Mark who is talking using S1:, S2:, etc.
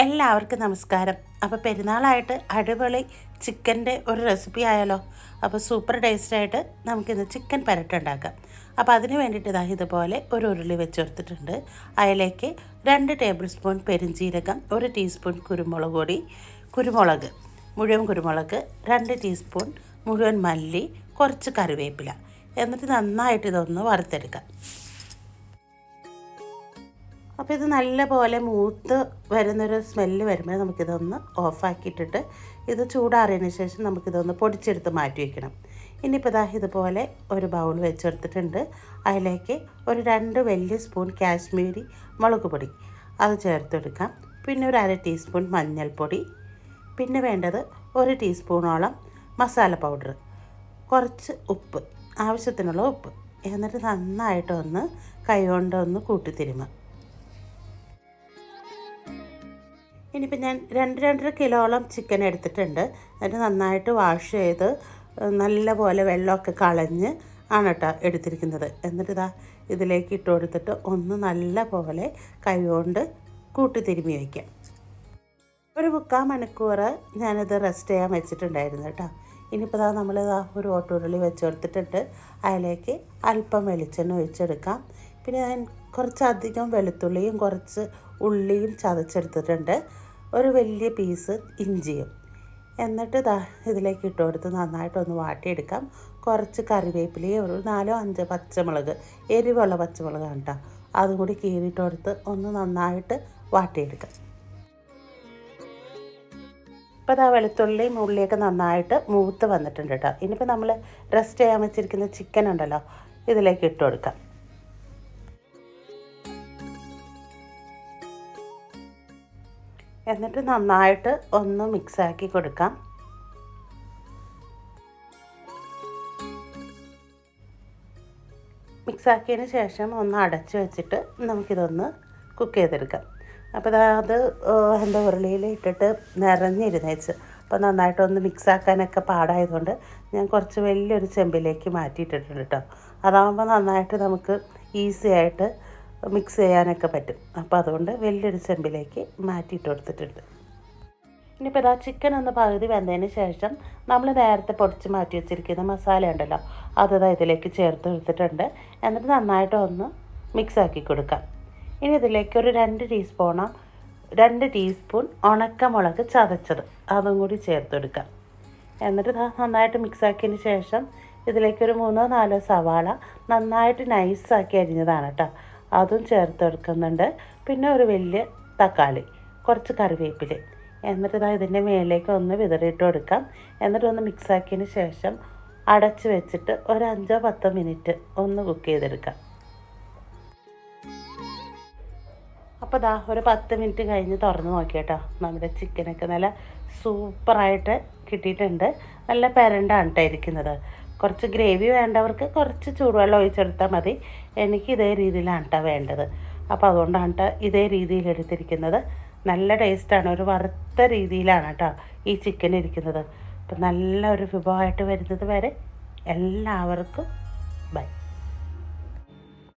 S1: എല്ലാവർക്കും നമസ്കാരം. അപ്പോൾ പെരുന്നാളായിട്ട് അടിപൊളി ചിക്കന്റെ ഒരു റെസിപ്പി ആയാലോ? അപ്പോൾ സൂപ്പർ ടേസ്റ്റായിട്ട് നമുക്കിന്ന് ചിക്കൻ പരട്ട് ഉണ്ടാക്കാം. അപ്പോൾ അതിന് വേണ്ടിയിട്ട് ഇതാ ഇതുപോലെ ഒരു ഉരുളി വെച്ച് കൊടുത്തിട്ടുണ്ട് അതിലേക്ക് രണ്ട് ടേബിൾ സ്പൂൺ പെരിഞ്ജീരകം ഒരു ടീസ്പൂൺ കുരുമുളക് പൊടി കുരുമുളക് മുഴുവൻ കുരുമുളക് രണ്ട് ടീസ്പൂൺ മുഴുവൻ മല്ലി കുറച്ച് കറിവേപ്പില. എന്നിട്ട് നന്നായിട്ട് ഇതൊന്ന് വറുത്തെടുക്കാം. അപ്പോൾ ഇത് നല്ലപോലെ മൂത്ത് വരുന്നൊരു സ്മെല്ല് വരുമ്പോൾ നമുക്കിതൊന്ന് ഓഫാക്കിയിട്ടിട്ട് ഇത് ചൂടാറിയതിന് ശേഷം നമുക്കിതൊന്ന് പൊടിച്ചെടുത്ത് മാറ്റി വയ്ക്കണം ഇനിയിപ്പോൾ ഇതാ ഇതുപോലെ ഒരു ബൗൾ വെച്ചെടുത്തിട്ടുണ്ട്. അതിലേക്ക് ഒരു രണ്ട് വലിയ സ്പൂൺ കാശ്മീരി മുളക് പൊടി അത് ചേർത്തെടുക്കാം. പിന്നെ ഒരു അര ടീസ്പൂൺ മഞ്ഞൾപ്പൊടി. പിന്നെ വേണ്ടത് ഒരു ടീസ്പൂണോളം മസാല പൗഡർ. കുറച്ച് ഉപ്പ് ആവശ്യത്തിനുള്ള ഉപ്പ്. എന്നിട്ട് നന്നായിട്ടൊന്ന് കൈകൊണ്ട് ഒന്ന് ഇനിയിപ്പോൾ ഞാൻ രണ്ട് രണ്ടര കിലോളം ചിക്കൻ എടുത്തിട്ടുണ്ട്. അതിന് നന്നായിട്ട് വാഷ് ചെയ്ത് നല്ലപോലെ വെള്ളമൊക്കെ കളഞ്ഞ് ആണ് കേട്ടോ എടുത്തിരിക്കുന്നത്. എന്നിട്ട് ഇതാ ഇതിലേക്ക് ഇട്ട് കൊടുത്തിട്ട് ഒന്ന് നല്ല പോലെ കൈകൊണ്ട് കൂട്ടി തിരുമ്മി വയ്ക്കാം. ഒരു മുക്കാൽ മണിക്കൂർ ഞാനിത് റെസ്റ്റ് ചെയ്യാൻ വെച്ചിട്ടുണ്ടായിരുന്നു കേട്ടോ. ഇനിയിപ്പോൾ ഇതാ നമ്മൾ ഇതാ ഒരു ഓട്ടുരുളി വെച്ച് കൊടുത്തിട്ടുണ്ട്. അതിലേക്ക് അല്പം വെളിച്ചെണ്ണ ഒഴിച്ചെടുക്കാം. പിന്നെ ഞാൻ കുറച്ചധികം വെളുത്തുള്ളിയും കുറച്ച് ഉള്ളിയും ചതച്ചെടുത്തിട്ടുണ്ട്. ഒരു വലിയ പീസ് ഇഞ്ചിയും. എന്നിട്ട് ദാ ഇതിലേക്ക് ഇട്ട് കൊടുത്ത് നന്നായിട്ടൊന്ന് വാട്ടിയെടുക്കാം. കുറച്ച് കറിവേപ്പിലയും ഒരു നാലോ അഞ്ചോ പച്ചമുളക് എരിവുള്ള പച്ചമുളകാണ് കേട്ടോ അതും കൂടി കീറിയിട്ട് കൊടുത്ത് ഒന്ന് നന്നായിട്ട് വാട്ടിയെടുക്കാം. ഇപ്പോൾ ഇതാ വെളുത്തുള്ളിയും ഉള്ളിയൊക്കെ നന്നായിട്ട് മൂത്ത് വന്നിട്ടുണ്ട് കേട്ടോ ഇനിയിപ്പോൾ നമ്മൾ റെസ്റ്റ് ചെയ്യാൻ വെച്ചിരിക്കുന്ന ചിക്കൻ ഉണ്ടല്ലോ ഇതിലേക്ക് ഇട്ട് കൊടുക്കാം. എന്നിട്ട് നന്നായിട്ട് ഒന്ന് മിക്സാക്കി കൊടുക്കാം. മിക്സാക്കിയതിന് ശേഷം ഒന്ന് അടച്ചു വെച്ചിട്ട് നമുക്കിതൊന്ന് കുക്ക് ചെയ്തെടുക്കാം. അപ്പോൾ അത് എന്താ ഉരുളിയിൽ ഇട്ടിട്ട് നിറഞ്ഞിരുന്നേച്ച്. അപ്പോൾ നന്നായിട്ടൊന്ന് മിക്സാക്കാനൊക്കെ പാടായതുകൊണ്ട് ഞാൻ കുറച്ച് വലിയൊരു ചെമ്പിലേക്ക് മാറ്റിയിട്ടിട്ടുണ്ട് കേട്ടോ. അതാകുമ്പോൾ നന്നായിട്ട് നമുക്ക് ഈസി ആയിട്ട് മിക്സ് ചെയ്യാനൊക്കെ പറ്റും. അപ്പോൾ അതുകൊണ്ട് വലിയൊരു ചെമ്പിലേക്ക് മാറ്റിയിട്ട് കൊടുത്തിട്ടുണ്ട്. ഇനിയിപ്പോൾ ഇതാ ചിക്കൻ ഒന്ന് പകുതി വെന്തതിന് ശേഷം നമ്മൾ നേരത്തെ പൊടിച്ച് മാറ്റി വെച്ചിരിക്കുന്ന മസാല ഉണ്ടല്ലോ അത് ഇതാ ഇതിലേക്ക് ചേർത്ത് കൊടുത്തിട്ടുണ്ട്. എന്നിട്ട് നന്നായിട്ട് ഒന്ന് മിക്സ് ആക്കി കൊടുക്കാം. ഇനി ഇതിലേക്ക് ഒരു രണ്ട് ടീസ്പൂണോ രണ്ട് ടീസ്പൂൺ ഉണക്കമുളക് ചതച്ചത് അതും കൂടി ചേർത്ത് കൊടുക്കാം. എന്നിട്ട് നന്നായിട്ട് മിക്സ് ആക്കിയതിന് ശേഷം ഇതിലേക്കൊരു മൂന്നോ നാലോ സവാള നന്നായിട്ട് നൈസാക്കി അരിഞ്ഞതാണ് കേട്ടോ. അതും ചേർത്ത് എടുക്കുന്നുണ്ട്. പിന്നെ ഒരു വലിയ തക്കാളി കുറച്ച് കറിവേപ്പില. എന്നിട്ട് ഇതാ ഇതിന്റെ മേലേക്ക് ഒന്ന് വിതറിയിട്ട് കൊടുക്കാം. എന്നിട്ട് ഒന്ന് മിക്സാക്കിയതിന് ശേഷം അടച്ച് വെച്ചിട്ട് ഒരു അഞ്ചോ പത്തോ മിനിറ്റ് ഒന്ന് കുക്ക് ചെയ്തെടുക്കാം. അപ്പോൾ ദാ ഒരു പത്ത് മിനിറ്റ് കഴിഞ്ഞ് തുറന്ന് നോക്കിയേട്ടോ. നമ്മുടെ ചിക്കനൊക്കെ നല്ല സൂപ്പറായിട്ട് കിട്ടിയിട്ടുണ്ട്. നല്ല പെരണ്ടാണ് കേട്ടോ ഇരിക്കുന്നത്. കുറച്ച് ഗ്രേവി വേണ്ടവർക്ക് കുറച്ച് ചൂടുവെള്ളം ഒഴിച്ചെടുത്താൽ മതി. എനിക്ക് ഇതേ രീതിയിലാണ് കേട്ടോ വേണ്ടത്. അപ്പോൾ അതുകൊണ്ടാണ് കേട്ടോ ഇതേ രീതിയിൽ എടുത്തിരിക്കുന്നത്. നല്ല ടേസ്റ്റാണ് ഒരു വറുത്ത രീതിയിലാണ് കേട്ടോ ഈ ചിക്കൻ ഇരിക്കുന്നത്. അപ്പം നല്ല ഒരു വിഭവമായിട്ട് വരുന്നത് വരെ എല്ലാവർക്കും ബൈ.